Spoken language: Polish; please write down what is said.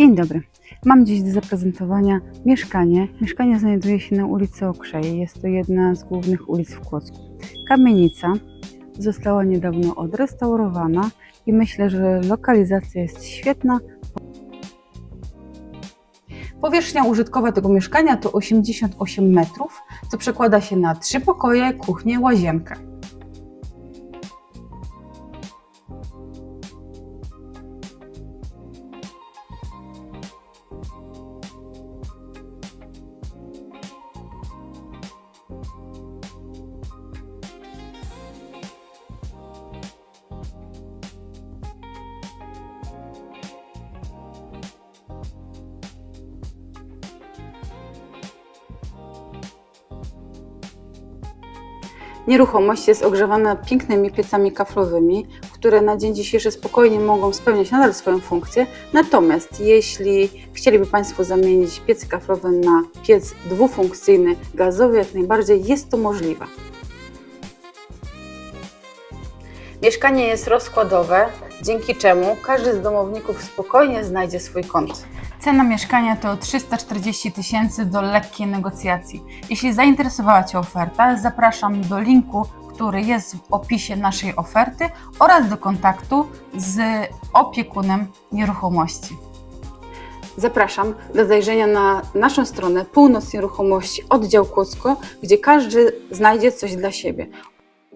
Dzień dobry. Mam dziś do zaprezentowania mieszkanie. Mieszkanie znajduje się na ulicy Okrzej. Jest to jedna z głównych ulic w Kłodzku. Kamienica została niedawno odrestaurowana i myślę, że lokalizacja jest świetna. Powierzchnia użytkowa tego mieszkania to 88 metrów, co przekłada się na trzy pokoje, kuchnię, łazienkę. Nieruchomość jest ogrzewana pięknymi piecami kaflowymi, które na dzień dzisiejszy spokojnie mogą spełniać nadal swoją funkcję. Natomiast jeśli chcieliby Państwo zamienić piec kaflowy na piec dwufunkcyjny gazowy, jak najbardziej jest to możliwe. Mieszkanie jest rozkładowe, dzięki czemu każdy z domowników spokojnie znajdzie swój kąt. Cena mieszkania to 340 tysięcy do lekkiej negocjacji. Jeśli zainteresowała Cię oferta, zapraszam do linku, który jest w opisie naszej oferty oraz do kontaktu z opiekunem nieruchomości. Zapraszam do zajrzenia na naszą stronę Północ Nieruchomości, oddział Kłodzko, gdzie każdy znajdzie coś dla siebie.